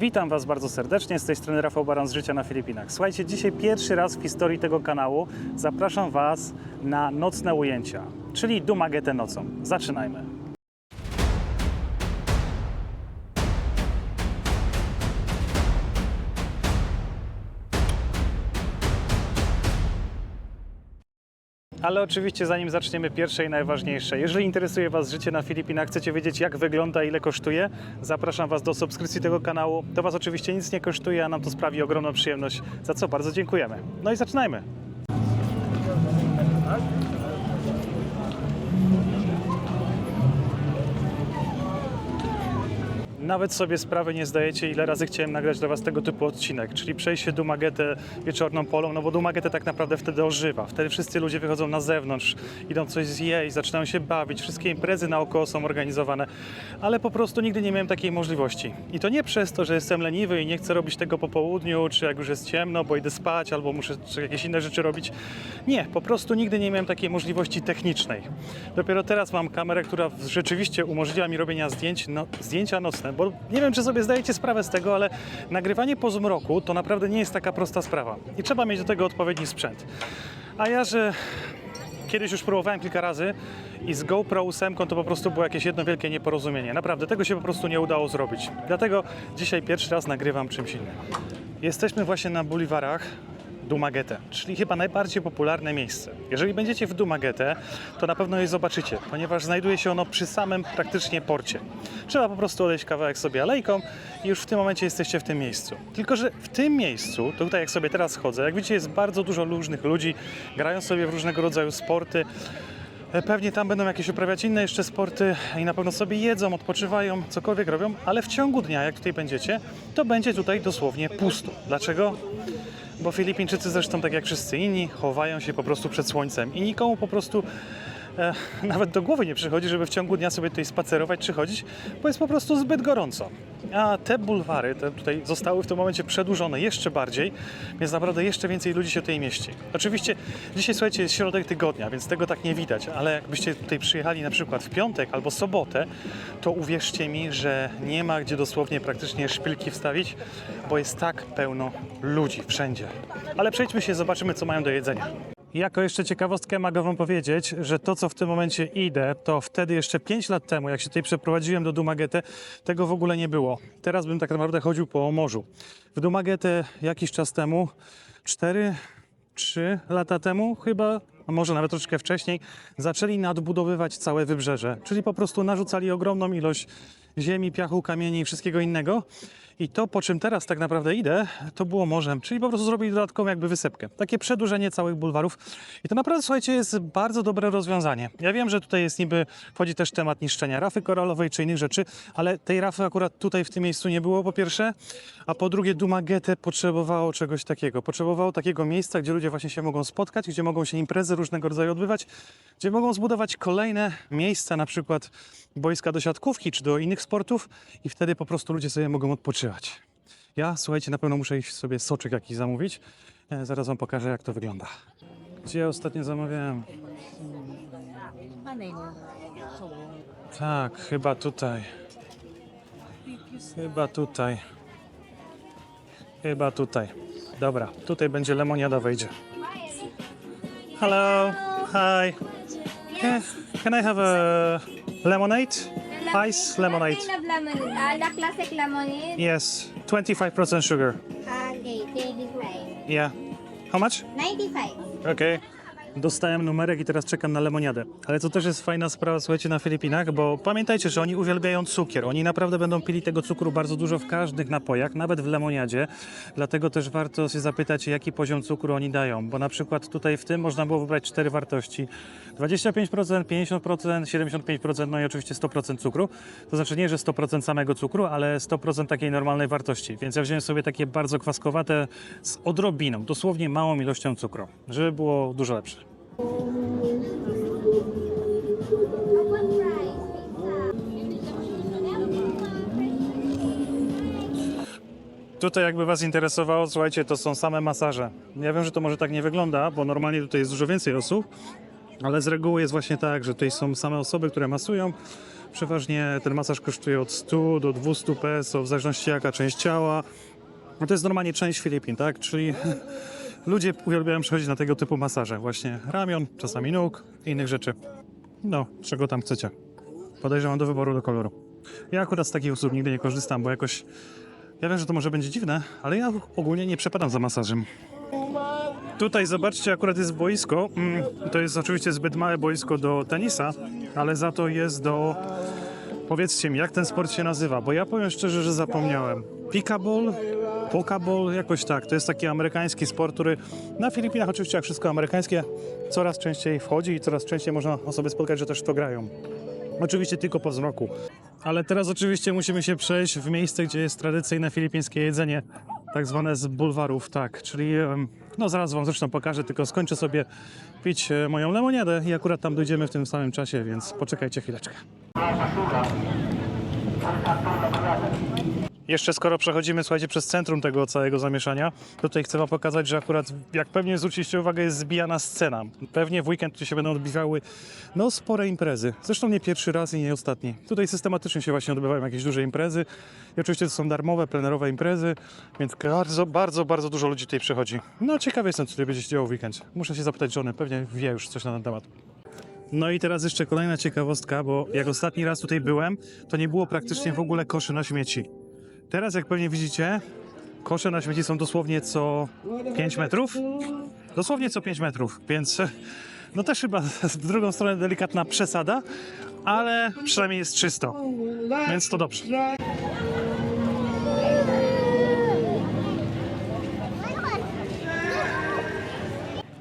Witam Was bardzo serdecznie, z tej strony Rafał Baran z Życia na Filipinach. Słuchajcie, dzisiaj pierwszy raz w historii tego kanału zapraszam Was na nocne ujęcia, czyli Dumagetę nocą. Zaczynajmy. Ale oczywiście zanim zaczniemy pierwsze i najważniejsze, jeżeli interesuje Was życie na Filipinach, chcecie wiedzieć jak wygląda, ile kosztuje, zapraszam Was do subskrypcji tego kanału. To Was oczywiście nic nie kosztuje, a nam to sprawi ogromną przyjemność, za co bardzo dziękujemy. No i zaczynajmy. Nawet sobie sprawy nie zdajecie, ile razy chciałem nagrać dla Was tego typu odcinek, czyli przejście Dumagetę wieczorną polą, no bo Dumagetę tak naprawdę wtedy ożywa. Wtedy wszyscy ludzie wychodzą na zewnątrz, idą coś zjeść, zaczynają się bawić, wszystkie imprezy naokoło są organizowane, ale po prostu nigdy nie miałem takiej możliwości. I to nie przez to, że jestem leniwy i nie chcę robić tego po południu, czy jak już jest ciemno, bo idę spać, albo muszę jakieś inne rzeczy robić. Nie, po prostu nigdy nie miałem takiej możliwości technicznej. Dopiero teraz mam kamerę, która rzeczywiście umożliwia mi robienia zdjęć, no, zdjęcia nocne, bo nie wiem, czy sobie zdajecie sprawę z tego, ale nagrywanie po zmroku to naprawdę nie jest taka prosta sprawa i trzeba mieć do tego odpowiedni sprzęt. A ja, że kiedyś już próbowałem kilka razy i z GoPro 8 to po prostu było jakieś jedno wielkie nieporozumienie. Naprawdę, tego się po prostu nie udało zrobić. Dlatego dzisiaj pierwszy raz nagrywam czymś innym. Jesteśmy właśnie na buliwarach Dumagetę, czyli chyba najbardziej popularne miejsce. Jeżeli będziecie w Dumagetę, to na pewno je zobaczycie, ponieważ znajduje się ono przy samym praktycznie porcie. Trzeba po prostu odejść kawałek sobie alejką i już w tym momencie jesteście w tym miejscu. Tylko, że w tym miejscu, tutaj jak sobie teraz chodzę, jak widzicie jest bardzo dużo różnych ludzi, grają sobie w różnego rodzaju sporty, E, Pewnie tam będą jakieś uprawiać inne jeszcze sporty i na pewno sobie jedzą, odpoczywają, cokolwiek robią, ale w ciągu dnia, jak tutaj będziecie, to będzie tutaj dosłownie pusto. Dlaczego? Bo Filipińczycy zresztą, tak jak wszyscy inni, chowają się po prostu przed słońcem i nikomu po prostu e, nawet do głowy nie przychodzi, żeby w ciągu dnia sobie tutaj spacerować czy chodzić, bo jest po prostu zbyt gorąco. A te bulwary te tutaj zostały w tym momencie przedłużone jeszcze bardziej, więc naprawdę jeszcze więcej ludzi się tutaj mieści. Oczywiście dzisiaj, słuchajcie, jest środek tygodnia, więc tego tak nie widać, ale jakbyście tutaj przyjechali na przykład w piątek albo sobotę, to uwierzcie mi, że nie ma gdzie dosłownie praktycznie szpilki wstawić, bo jest tak pełno ludzi wszędzie. Ale przejdźmy się, zobaczymy, co mają do jedzenia. Jako jeszcze ciekawostkę mogę Wam powiedzieć, że to, co w tym momencie idę, to wtedy jeszcze 5 lat temu, jak się tutaj przeprowadziłem do Dumagetę, tego w ogóle nie było. Teraz bym tak naprawdę chodził po morzu. W Dumagetę jakiś czas temu, 4, 3 lata temu chyba, a może nawet troszeczkę wcześniej, zaczęli nadbudowywać całe wybrzeże. Czyli po prostu narzucali ogromną ilość ziemi, piachu, kamieni i wszystkiego innego. I to, po czym teraz tak naprawdę idę, to było morzem, czyli po prostu zrobili dodatkową jakby wysepkę. Takie przedłużenie całych bulwarów. I to naprawdę, słuchajcie, jest bardzo dobre rozwiązanie. Ja wiem, że tutaj jest niby, wchodzi też temat niszczenia rafy koralowej czy innych rzeczy, ale tej rafy akurat tutaj w tym miejscu nie było po pierwsze, a po drugie Dumagetę potrzebowało czegoś takiego. Potrzebowało takiego miejsca, gdzie ludzie właśnie się mogą spotkać, gdzie mogą się imprezy różnego rodzaju odbywać, gdzie mogą zbudować kolejne miejsca, na przykład boiska do siatkówki czy do innych sportów i wtedy po prostu ludzie sobie mogą odpoczywać. Ja, słuchajcie, na pewno muszę iść sobie soczek jakiś zamówić. E, zaraz wam pokażę, jak to wygląda. Gdzie ja ostatnio zamawiałem? Tak, chyba tutaj. Chyba tutaj. Chyba tutaj. Dobra, tutaj będzie lemoniada wejdzie. Hello, hi. Can, can I have a lemonade? Ice lemonade. What kind of lemonade? Uh, the classic lemonade. Yes, 25% sugar. Okay, 35. Yeah. How much? 95. Okej. Dostałem numerek i teraz czekam na lemoniadę. Ale to też jest fajna sprawa, słuchajcie, na Filipinach, bo pamiętajcie, że oni uwielbiają cukier. Oni naprawdę będą pili tego cukru bardzo dużo w każdych napojach, nawet w lemoniadzie. Dlatego też warto się zapytać, jaki poziom cukru oni dają. Bo na przykład tutaj w tym można było wybrać cztery wartości. 25%, 50%, 75%, no i oczywiście 100% cukru. To znaczy nie, że 100% samego cukru, ale 100% takiej normalnej wartości. Więc ja wziąłem sobie takie bardzo kwaskowate z odrobiną, dosłownie małą ilością cukru, żeby było dużo lepsze. Tutaj jakby Was interesowało, słuchajcie, to są same masaże. Ja wiem, że to może tak nie wygląda, bo normalnie tutaj jest dużo więcej osób, ale z reguły jest właśnie tak, że tutaj są same osoby, które masują. Przeważnie ten masaż kosztuje od 100 do 200 peso, w zależności jaka część ciała. No to jest normalnie część Filipin, tak? Czyli ludzie uwielbiają przychodzić na tego typu masaże. Właśnie ramion, czasami nóg i innych rzeczy. No, czego tam chcecie. Podejrzewam do wyboru do koloru. Ja akurat z takich usług nigdy nie korzystam, bo jakoś... Ja wiem, że to może będzie dziwne, ale ja ogólnie nie przepadam za masażem. Tutaj zobaczcie, akurat jest boisko. Mm, To jest oczywiście zbyt małe boisko do tenisa, ale za to jest do. Powiedzcie mi, jak ten sport się nazywa, bo ja powiem szczerze, że zapomniałem. Pickleball, pokeball, jakoś tak. To jest taki amerykański sport, który na Filipinach oczywiście jak wszystko amerykańskie coraz częściej wchodzi i coraz częściej można osoby spotkać, że też to grają. Oczywiście tylko po wzroku. Ale teraz oczywiście musimy się przejść w miejsce, gdzie jest tradycyjne filipińskie jedzenie, tak zwane z bulwarów, tak, czyli no zaraz wam zresztą pokażę, tylko skończę sobie pić e, moją lemoniadę i akurat tam dojdziemy w tym samym czasie, więc poczekajcie chwileczkę. Jeszcze skoro przechodzimy, słuchajcie, przez centrum tego całego zamieszania, tutaj chcę wam pokazać, że akurat, jak pewnie zwróciliście uwagę, jest zbijana scena. Pewnie w weekend się będą odbywały, no, spore imprezy. Zresztą nie pierwszy raz i nie ostatni. Tutaj systematycznie się właśnie odbywają jakieś duże imprezy. I oczywiście to są darmowe, plenerowe imprezy, więc bardzo, bardzo, bardzo dużo ludzi tutaj przychodzi. No, ciekawy jestem, co tutaj będzie się działo w weekend. Muszę się zapytać żony, pewnie wie już coś na ten temat. No i teraz jeszcze kolejna ciekawostka, bo jak ostatni raz tutaj byłem, to nie było praktycznie w ogóle koszy na śmieci. Teraz, jak pewnie widzicie, kosze na śmieci są dosłownie co 5 metrów. Dosłownie co 5 metrów, więc no też chyba w drugą stronę delikatna przesada, ale przynajmniej jest czysto, więc to dobrze.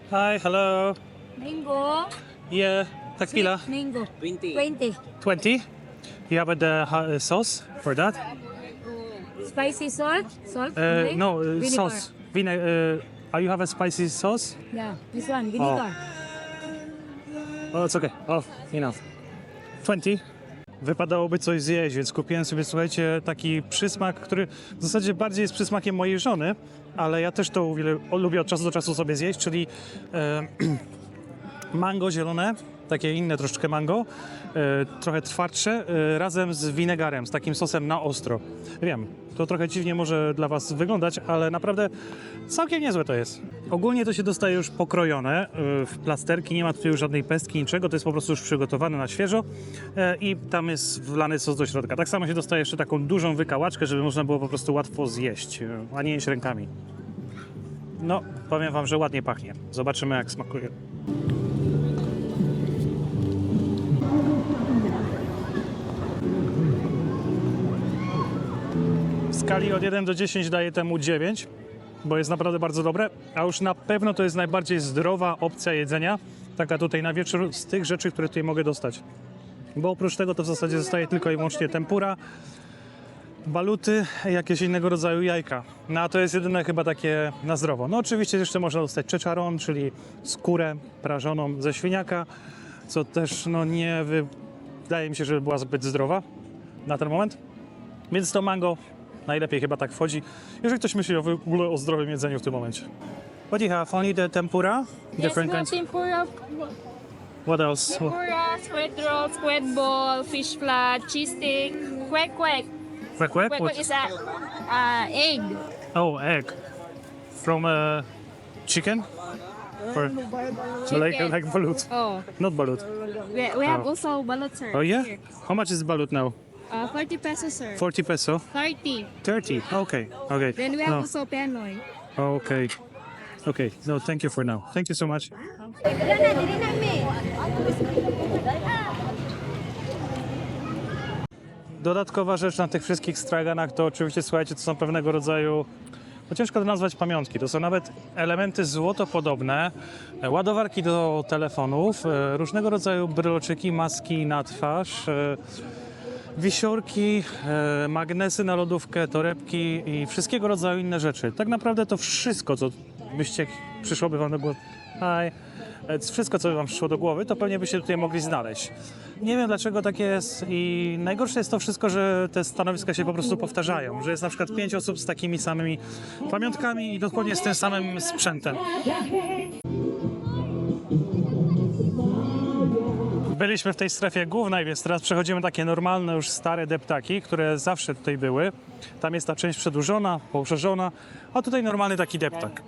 Hi, hello. Mango. Yeah, tequila. Mango. 20. 20. 20. You have the uh, sauce for that? Spicy salt. Salt. Uh, no, uh, Vinegar. sauce. Vine- uh, are you have a spicy sauce? Yeah, this one. Vinegar. Oh, it's okay. Oh, enough. 20. Wypadałoby coś zjeść, więc kupiłem sobie, słuchajcie, taki przysmak, który w zasadzie bardziej jest przysmakiem mojej żony, ale ja też to lubię od czasu do czasu sobie zjeść, czyli e, mango zielone, takie inne troszeczkę mango, e, trochę twardsze, e, razem z winegarem, z takim sosem na ostro. Wiem, to trochę dziwnie może dla Was wyglądać, ale naprawdę całkiem niezłe to jest. Ogólnie to się dostaje już pokrojone e, w plasterki, nie ma tutaj już żadnej pestki, niczego, to jest po prostu już przygotowane na świeżo i tam jest wlany sos do środka. Tak samo się dostaje jeszcze taką dużą wykałaczkę, żeby można było po prostu łatwo zjeść, a nie jeść rękami. No, powiem Wam, że ładnie pachnie. Zobaczymy, jak smakuje. Skali od 1 do 10 daję temu 9, bo jest naprawdę bardzo dobre, a już na pewno to jest najbardziej zdrowa opcja jedzenia, taka tutaj na wieczór z tych rzeczy, które tutaj mogę dostać. Bo oprócz tego to w zasadzie zostaje tylko i wyłącznie tempura, baluty, jakieś innego rodzaju jajka. No a to jest jedyne chyba takie na zdrowo. No oczywiście jeszcze można dostać czeczaron, czyli skórę prażoną ze świniaka, co też no nie wydaje mi się, żeby była zbyt zdrowa na ten moment. Więc to mango najlepiej chyba tak wchodzi, jeżeli ktoś myśli o, w ogóle o zdrowym jedzeniu w tym momencie. What do you have? Only the tempura? Different kinds? tempura, What else? tempura, squid roll, squid ball, fish flat, cheese stick, quack quack. Quack quack? Quack What? quack is a uh, egg. Oh, egg. From uh, chicken? Or like, Chicken. like balut? Oh, Not balut. we, we have Oh. also balut, sir. Oh yeah? Here. How much is balut now? Uh, 40 pesos, sir. 40 peso? 30. 30? Okay, okay. Then we have No. also panoy. Okay. Okay, no, thank you for now. Thank you so much. Dodatkowa rzecz na tych wszystkich straganach to oczywiście, słuchajcie, to są pewnego rodzaju, no ciężko to nazwać pamiątki, to są nawet elementy złotopodobne, e, ładowarki do telefonów, e, różnego rodzaju bryloczyki, maski na twarz, e, wisiorki, e, magnesy na lodówkę, torebki i wszystkiego rodzaju inne rzeczy. Tak naprawdę to wszystko, co byście przyszłoby wam do głowy. Hi. E, Wszystko, co wam przyszło do głowy, to pewnie byście tutaj mogli znaleźć. Nie wiem dlaczego tak jest i najgorsze jest to wszystko, że te stanowiska się po prostu powtarzają, że jest na przykład pięć osób z takimi samymi pamiątkami i dokładnie z tym samym sprzętem. Byliśmy w tej strefie głównej, więc teraz przechodzimy takie normalne, już stare deptaki, które zawsze tutaj były. Tam jest ta część przedłużona, poszerzona, a tutaj normalny taki deptak.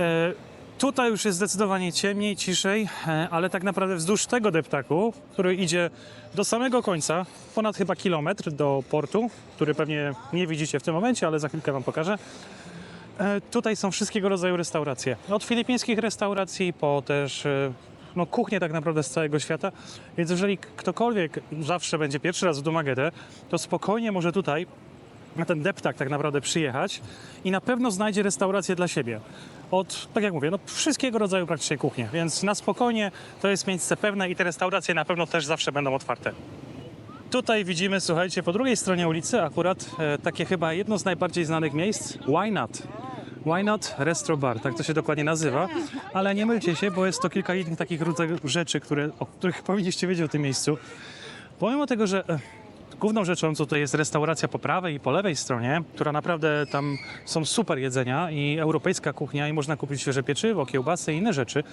E, Tutaj już jest zdecydowanie ciemniej, ciszej, e, ale tak naprawdę wzdłuż tego deptaku, który idzie do samego końca, ponad chyba kilometr do portu, który pewnie nie widzicie w tym momencie, ale za chwilkę Wam pokażę. E, Tutaj są wszystkiego rodzaju restauracje. Od filipińskich restauracji po też e, no, kuchnie tak naprawdę z całego świata. Więc jeżeli ktokolwiek zawsze będzie pierwszy raz w Dumaguete, to spokojnie może tutaj na ten deptak tak naprawdę przyjechać i na pewno znajdzie restaurację dla siebie. Od, tak jak mówię, no, wszystkiego rodzaju praktycznie kuchnie, więc na spokojnie to jest miejsce pewne i te restauracje na pewno też zawsze będą otwarte. Tutaj widzimy, słuchajcie, po drugiej stronie ulicy akurat e, takie chyba jedno z najbardziej znanych miejsc, Why Not? Why Not? Restro Bar, tak to się dokładnie nazywa, ale nie mylcie się, bo jest to kilka innych takich rodzajów rzeczy, które, o których powinniście wiedzieć o tym miejscu. Pomimo tego, że e, główną rzeczą co tutaj jest restauracja po prawej i po lewej stronie, która naprawdę tam są super jedzenia i europejska kuchnia i można kupić świeże pieczywo, kiełbasy i inne rzeczy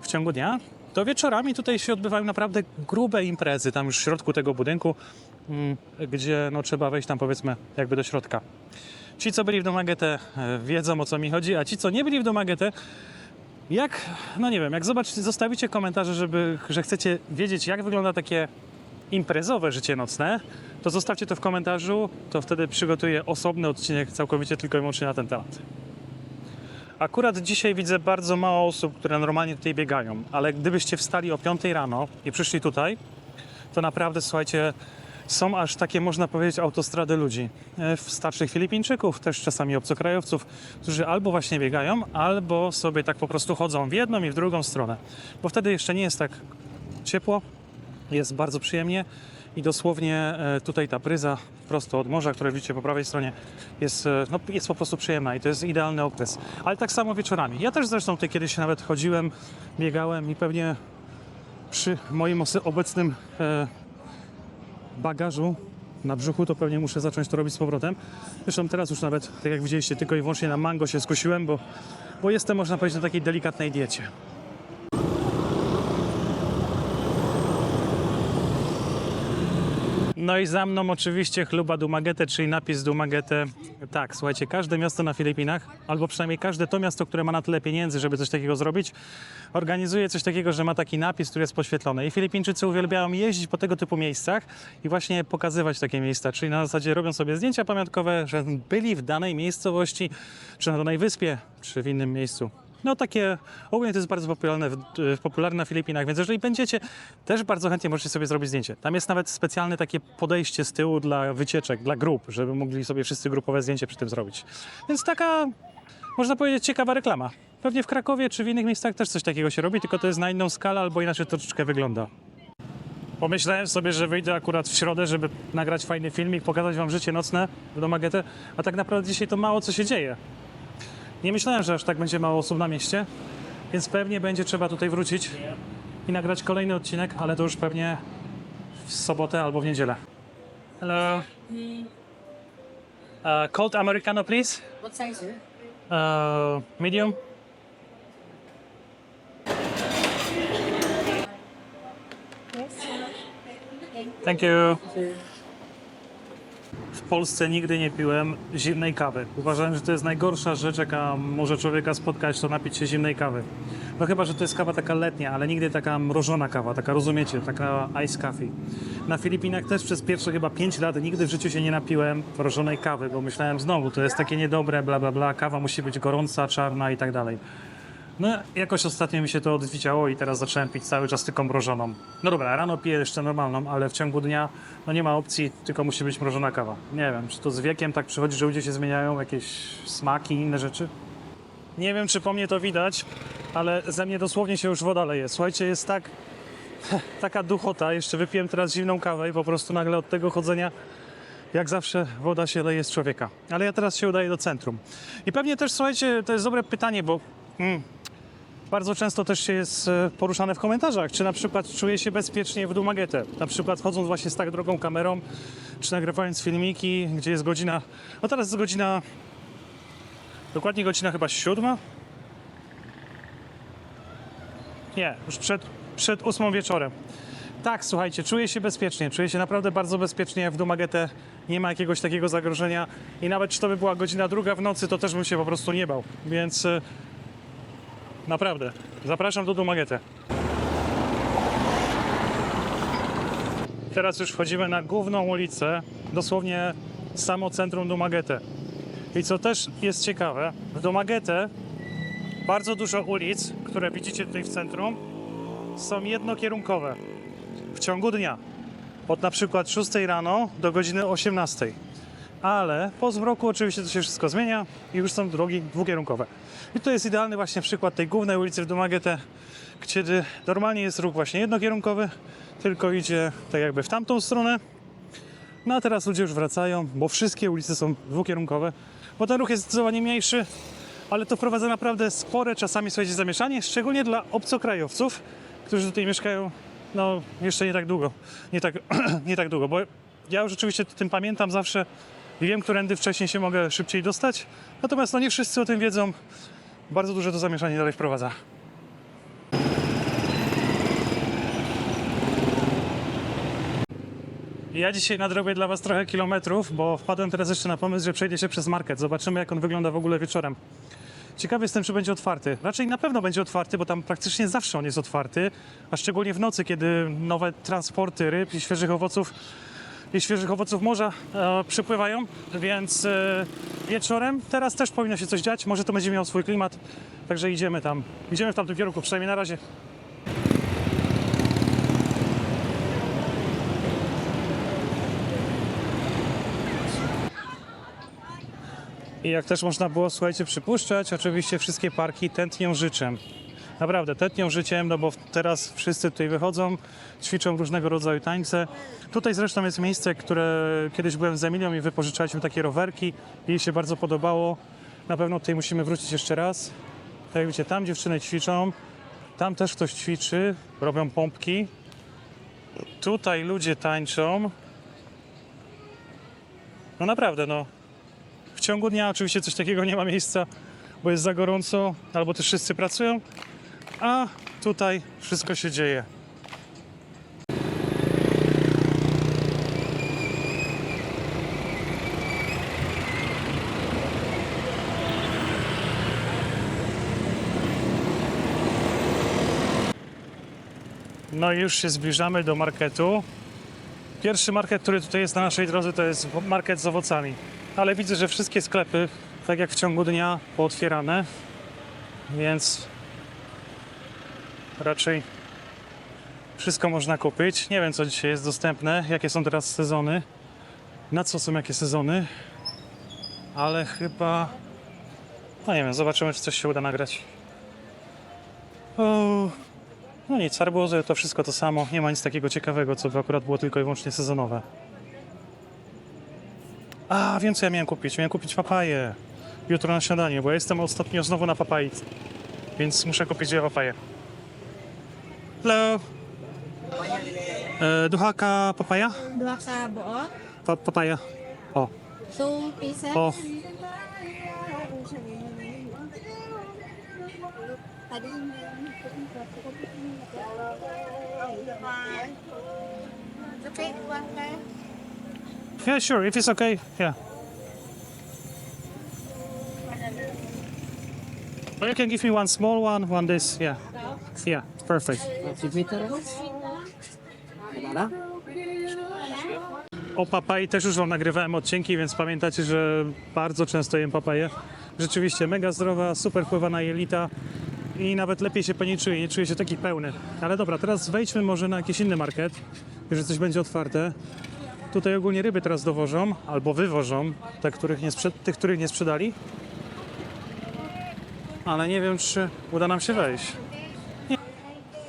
w ciągu dnia, to wieczorami tutaj się odbywają naprawdę grube imprezy, tam już w środku tego budynku, gdzie no, trzeba wejść tam powiedzmy jakby do środka. Ci, co byli w Domagete, wiedzą o co mi chodzi, a ci, co nie byli w Domagete, jak, no nie wiem, jak zobaczycie, zostawicie komentarze, żeby, że chcecie wiedzieć, jak wygląda takie imprezowe życie nocne, to zostawcie to w komentarzu, to wtedy przygotuję osobny odcinek całkowicie tylko i wyłącznie na ten temat. Akurat dzisiaj widzę bardzo mało osób, które normalnie tutaj biegają, ale gdybyście wstali o 5 rano i przyszli tutaj, to naprawdę, słuchajcie, są aż takie, można powiedzieć, autostrady ludzi. E, Starszych Filipińczyków, też czasami obcokrajowców, którzy albo właśnie biegają, albo sobie tak po prostu chodzą w jedną i w drugą stronę. Bo wtedy jeszcze nie jest tak ciepło, jest bardzo przyjemnie i dosłownie e, tutaj ta bryza prosto od morza, które widzicie po prawej stronie, jest, e, no, jest po prostu przyjemna i to jest idealny okres. Ale tak samo wieczorami. Ja też zresztą tutaj kiedyś nawet chodziłem, biegałem i pewnie przy moim obecnym bagażu na brzuchu, to pewnie muszę zacząć to robić z powrotem. Zresztą teraz już nawet, tak jak widzieliście, tylko i wyłącznie na mango się skusiłem, bo, bo jestem, można powiedzieć, na takiej delikatnej diecie. No i za mną oczywiście chluba Dumaguete, czyli napis Dumaguete. Tak, słuchajcie, każde miasto na Filipinach, albo przynajmniej każde to miasto, które ma na tyle pieniędzy, żeby coś takiego zrobić, organizuje coś takiego, że ma taki napis, który jest poświetlony. I Filipińczycy uwielbiają jeździć po tego typu miejscach i właśnie pokazywać takie miejsca, czyli na zasadzie robią sobie zdjęcia pamiątkowe, że byli w danej miejscowości, czy na danej wyspie, czy w innym miejscu. No takie, ogólnie to jest bardzo popularne, w, popularne na Filipinach, więc jeżeli będziecie, też bardzo chętnie możecie sobie zrobić zdjęcie. Tam jest nawet specjalne takie podejście z tyłu dla wycieczek, dla grup, żeby mogli sobie wszyscy grupowe zdjęcie przy tym zrobić. Więc taka, można powiedzieć, ciekawa reklama. Pewnie w Krakowie czy w innych miejscach też coś takiego się robi, tylko to jest na inną skalę albo inaczej troszeczkę wygląda. Pomyślałem sobie, że wyjdę akurat w środę, żeby nagrać fajny filmik, pokazać wam życie nocne w Domagete, a tak naprawdę dzisiaj to mało co się dzieje. Nie myślałem, że aż tak będzie mało osób na mieście, więc pewnie będzie trzeba tutaj wrócić i nagrać kolejny odcinek, ale to już pewnie w sobotę albo w niedzielę. Hello. Uh, cold Americano, please. What size? Uh, medium. Thank you. W Polsce nigdy nie piłem zimnej kawy. Uważałem, że to jest najgorsza rzecz, jaka może człowieka spotkać, to napić się zimnej kawy. No chyba, że to jest kawa taka letnia, ale nigdy taka mrożona kawa, taka rozumiecie, taka ice coffee. Na Filipinach też przez pierwsze chyba 5 lat nigdy w życiu się nie napiłem mrożonej kawy, bo myślałem znowu, to jest takie niedobre, bla bla bla, kawa musi być gorąca, czarna i tak dalej. No, jakoś ostatnio mi się to odwidziało i teraz zacząłem pić cały czas tylko mrożoną. No dobra, rano piję jeszcze normalną, ale w ciągu dnia no nie ma opcji, tylko musi być mrożona kawa. Nie wiem, czy to z wiekiem tak przychodzi, że ludzie się zmieniają, jakieś smaki i inne rzeczy? Nie wiem, czy po mnie to widać, ale ze mnie dosłownie się już woda leje. Słuchajcie, jest tak, taka duchota. Jeszcze wypiłem teraz zimną kawę i po prostu nagle od tego chodzenia jak zawsze woda się leje z człowieka. Ale ja teraz się udaję do centrum. I pewnie też, słuchajcie, to jest dobre pytanie, bo mm, bardzo często też się jest e, poruszane w komentarzach, czy na przykład czuję się bezpiecznie w Dumaguete. Na przykład chodząc właśnie z tak drogą kamerą, czy nagrywając filmiki, gdzie jest godzina, no teraz jest godzina, dokładnie godzina chyba siódma? Nie, już przed, przed ósmą wieczorem. Tak, słuchajcie, czuję się bezpiecznie, czuję się naprawdę bardzo bezpiecznie w Dumagetę, nie ma jakiegoś takiego zagrożenia i nawet czy to by była godzina druga w nocy, to też bym się po prostu nie bał, więc e, naprawdę, zapraszam do Dumagetę. Teraz już wchodzimy na główną ulicę, dosłownie samo centrum Dumagetę. I co też jest ciekawe, w Dumagetę bardzo dużo ulic, które widzicie tutaj w centrum, są jednokierunkowe w ciągu dnia. Od na przykład 6 rano do godziny 18. Ale po zmroku oczywiście to się wszystko zmienia i już są drogi dwukierunkowe. I to jest idealny właśnie przykład tej głównej ulicy w Dumagetę, kiedy normalnie jest ruch właśnie jednokierunkowy, tylko idzie tak jakby w tamtą stronę. No a teraz ludzie już wracają, bo wszystkie ulice są dwukierunkowe, bo ten ruch jest zdecydowanie mniejszy, ale to wprowadza naprawdę spore czasami, słuchajcie, zamieszanie, szczególnie dla obcokrajowców, którzy tutaj mieszkają, no, jeszcze nie tak długo. Nie tak, nie tak długo, bo ja już rzeczywiście o tym pamiętam zawsze i wiem, którędy wcześniej się mogę szybciej dostać, natomiast no nie wszyscy o tym wiedzą. Bardzo duże to zamieszanie dalej wprowadza. Ja dzisiaj nadrobię dla Was trochę kilometrów, bo wpadłem teraz jeszcze na pomysł, że przejdę się przez market. Zobaczymy, jak on wygląda w ogóle wieczorem. Ciekawy jestem, czy będzie otwarty. Raczej na pewno będzie otwarty, bo tam praktycznie zawsze on jest otwarty, a szczególnie w nocy, kiedy nowe transporty ryb i świeżych owoców i świeżych owoców morza e, przypływają, więc e, wieczorem teraz też powinno się coś dziać. Może to będzie miał swój klimat, także idziemy tam. Idziemy w tamtym kierunku, przynajmniej na razie. I jak też można było, słuchajcie, przypuszczać, oczywiście wszystkie parki tętnią życzem. Naprawdę, tętnią życiem, no bo teraz wszyscy tutaj wychodzą, ćwiczą różnego rodzaju tańce. Tutaj zresztą jest miejsce, które kiedyś byłem z Emilią i wypożyczaliśmy takie rowerki. Jej się bardzo podobało. Na pewno tutaj musimy wrócić jeszcze raz. Tak jak widzicie, tam dziewczyny ćwiczą, tam też ktoś ćwiczy, robią pompki. Tutaj ludzie tańczą. No naprawdę, no, w ciągu dnia oczywiście coś takiego nie ma miejsca, bo jest za gorąco, albo też wszyscy pracują, a tutaj wszystko się dzieje. No i już się zbliżamy do marketu. Pierwszy market, który tutaj jest na naszej drodze, to jest market z owocami. Ale widzę, że wszystkie sklepy, tak jak w ciągu dnia, pootwierane, więc raczej wszystko można kupić. Nie wiem, co dzisiaj jest dostępne, jakie są teraz sezony, na co są jakie sezony, ale chyba. No nie wiem, zobaczymy, czy coś się uda nagrać. O, no nic, arbuzy to wszystko to samo. Nie ma nic takiego ciekawego, co by akurat było tylko i wyłącznie sezonowe. A, wiem co ja miałem kupić. Miałem kupić papaję. Jutro na śniadanie, bo ja jestem ostatnio znowu na papai. Więc muszę kupić dwie papaje. Hello. Uh, e, duchaka papaja? Dua ka buo. Pa, Oh. O, Two pieces. o. Yeah, sure. If it's okay, yeah. Or you can give me one small one, one this, yeah. Yeah, perfect. O papai też już wam nagrywałem odcinki, więc pamiętacie, że bardzo często jem papaję. Rzeczywiście mega zdrowa, super wpływa na jelita i nawet lepiej się po niej czuję, nie czuję się taki pełny. Ale dobra, teraz wejdźmy może na jakiś inny market, jeżeli coś będzie otwarte. Tutaj ogólnie ryby teraz dowożą, albo wywożą, te, których nie tych, których nie sprzedali. Ale nie wiem, czy uda nam się wejść.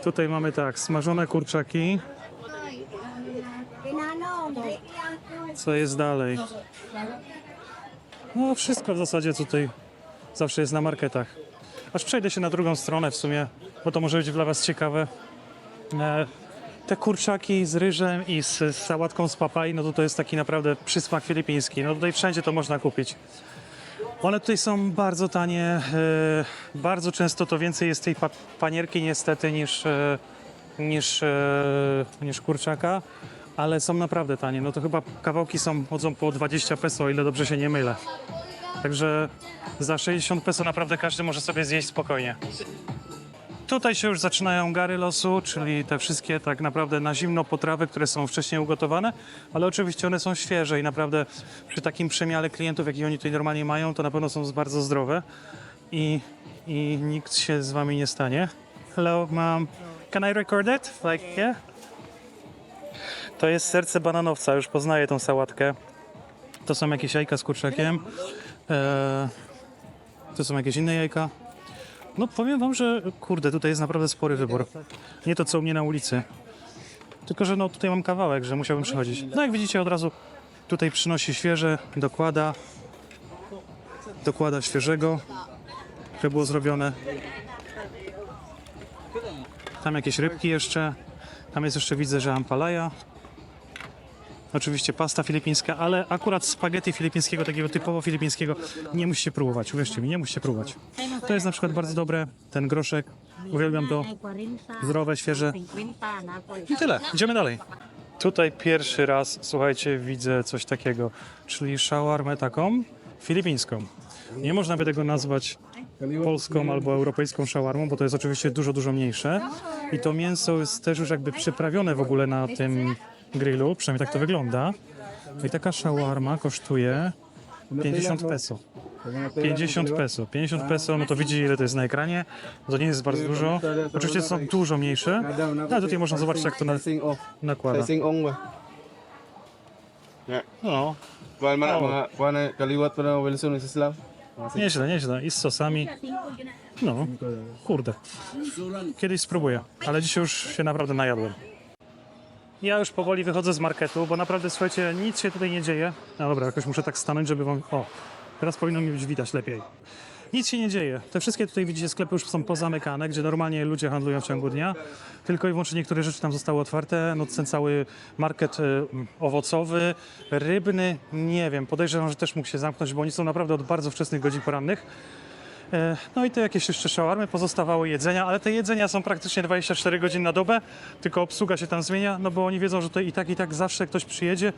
Tutaj mamy tak, smażone kurczaki. Co jest dalej? No wszystko w zasadzie tutaj zawsze jest na marketach. Aż przejdę się na drugą stronę w sumie, bo to może być dla Was ciekawe. E, te kurczaki z ryżem i z, z sałatką z papai, no to to jest taki naprawdę przysmak filipiński. No tutaj wszędzie to można kupić. One tutaj są bardzo tanie. E, bardzo często to więcej jest tej pa- panierki niestety niż, e, niż, e, niż kurczaka, ale są naprawdę tanie. No to chyba kawałki są, chodzą po 20 peso, o ile dobrze się nie mylę. Także za 60 peso naprawdę każdy może sobie zjeść spokojnie. Tutaj się już zaczynają gary losu, czyli te wszystkie tak naprawdę na zimno potrawy, które są wcześniej ugotowane, ale oczywiście one są świeże i naprawdę przy takim przemiale klientów, jaki oni tutaj normalnie mają, to na pewno są bardzo zdrowe i, i nikt się z wami nie stanie. Hello, mom. Can I record it? Like, yeah? To jest serce bananowca, już poznaję tą sałatkę. To są jakieś jajka z kurczakiem. Eee, to są jakieś inne jajka. No powiem wam, że kurde, tutaj jest naprawdę spory wybór. Nie to co u mnie na ulicy. Tylko, że no tutaj mam kawałek, że musiałbym przychodzić. No jak widzicie od razu tutaj przynosi świeże, dokłada. Dokłada świeżego. które było zrobione. Tam jakieś rybki jeszcze. Tam jest jeszcze widzę, że ampalaja. Oczywiście pasta filipińska, ale akurat spaghetti filipińskiego, takiego typowo filipińskiego, nie musicie próbować, uwierzcie mi, nie musicie próbować. To jest na przykład bardzo dobre, ten groszek, uwielbiam to, zdrowe, świeże. I tyle, idziemy dalej. Tutaj pierwszy raz, słuchajcie, widzę coś takiego, czyli shawarmę taką filipińską. Nie można by tego nazwać polską albo europejską shawarmą, bo to jest oczywiście dużo, dużo mniejsze. I to mięso jest też już jakby przyprawione w ogóle na tym grillu, przynajmniej tak to wygląda. I taka shawarma kosztuje 50 peso. 50 peso. 50 peso, no to widzicie ile to jest na ekranie. To nie jest bardzo dużo. Oczywiście są dużo mniejsze. No, ale tutaj można zobaczyć jak to na, nakłada. No, nieźle, nieźle. I z sosami. No, kurde. Kiedyś spróbuję, ale dzisiaj już się naprawdę najadłem. Ja już powoli wychodzę z marketu, bo naprawdę, słuchajcie, nic się tutaj nie dzieje. No dobra, jakoś muszę tak stanąć, żeby wam... O, teraz powinno mi być widać lepiej. Nic się nie dzieje. Te wszystkie tutaj widzicie sklepy już są pozamykane, gdzie normalnie ludzie handlują w ciągu dnia. Tylko i wyłącznie niektóre rzeczy tam zostały otwarte. No ten cały market y, owocowy, rybny, nie wiem, podejrzewam, że też mógł się zamknąć, bo oni są naprawdę od bardzo wczesnych godzin porannych. E, No i te jakieś jeszcze szawarmy, pozostawały jedzenia, ale te jedzenia są praktycznie 24 godziny na dobę, tylko obsługa się tam zmienia, no bo oni wiedzą, że tutaj i tak, i tak zawsze ktoś przyjedzie,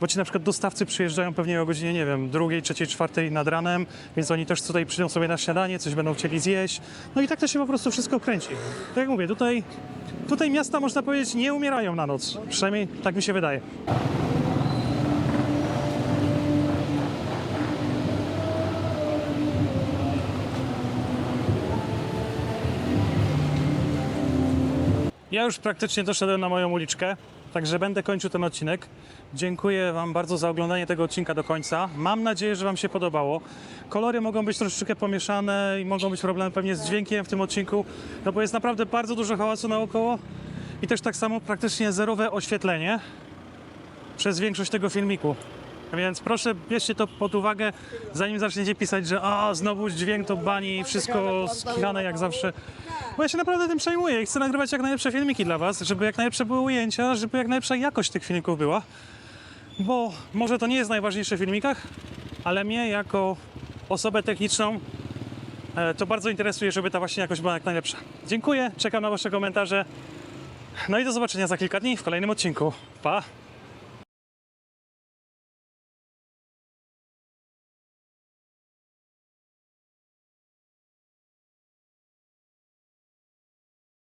bo ci na przykład dostawcy przyjeżdżają pewnie o godzinie, nie wiem, drugiej, trzeciej, czwartej nad ranem, więc oni też tutaj przyjdą sobie na śniadanie, coś będą chcieli zjeść, no i tak to się po prostu wszystko kręci. Tak jak mówię, tutaj, tutaj miasta, można powiedzieć, nie umierają na noc, przynajmniej tak mi się wydaje. Ja już praktycznie doszedłem na moją uliczkę, także będę kończył ten odcinek. Dziękuję Wam bardzo za oglądanie tego odcinka do końca. Mam nadzieję, że Wam się podobało. Kolory mogą być troszeczkę pomieszane i mogą być problemy pewnie z dźwiękiem w tym odcinku, no bo jest naprawdę bardzo dużo hałasu naokoło i też tak samo praktycznie zerowe oświetlenie przez większość tego filmiku. Więc proszę, bierzcie to pod uwagę, zanim zaczniecie pisać, że a, znowu dźwięk to bani, wszystko skichane jak zawsze. Bo ja się naprawdę tym przejmuję i chcę nagrywać jak najlepsze filmiki dla Was, żeby jak najlepsze były ujęcia, żeby jak najlepsza jakość tych filmików była. Bo może to nie jest najważniejsze w filmikach, ale mnie jako osobę techniczną e, to bardzo interesuje, żeby ta właśnie jakość była jak najlepsza. Dziękuję, czekam na Wasze komentarze. No i do zobaczenia za kilka dni w kolejnym odcinku. Pa!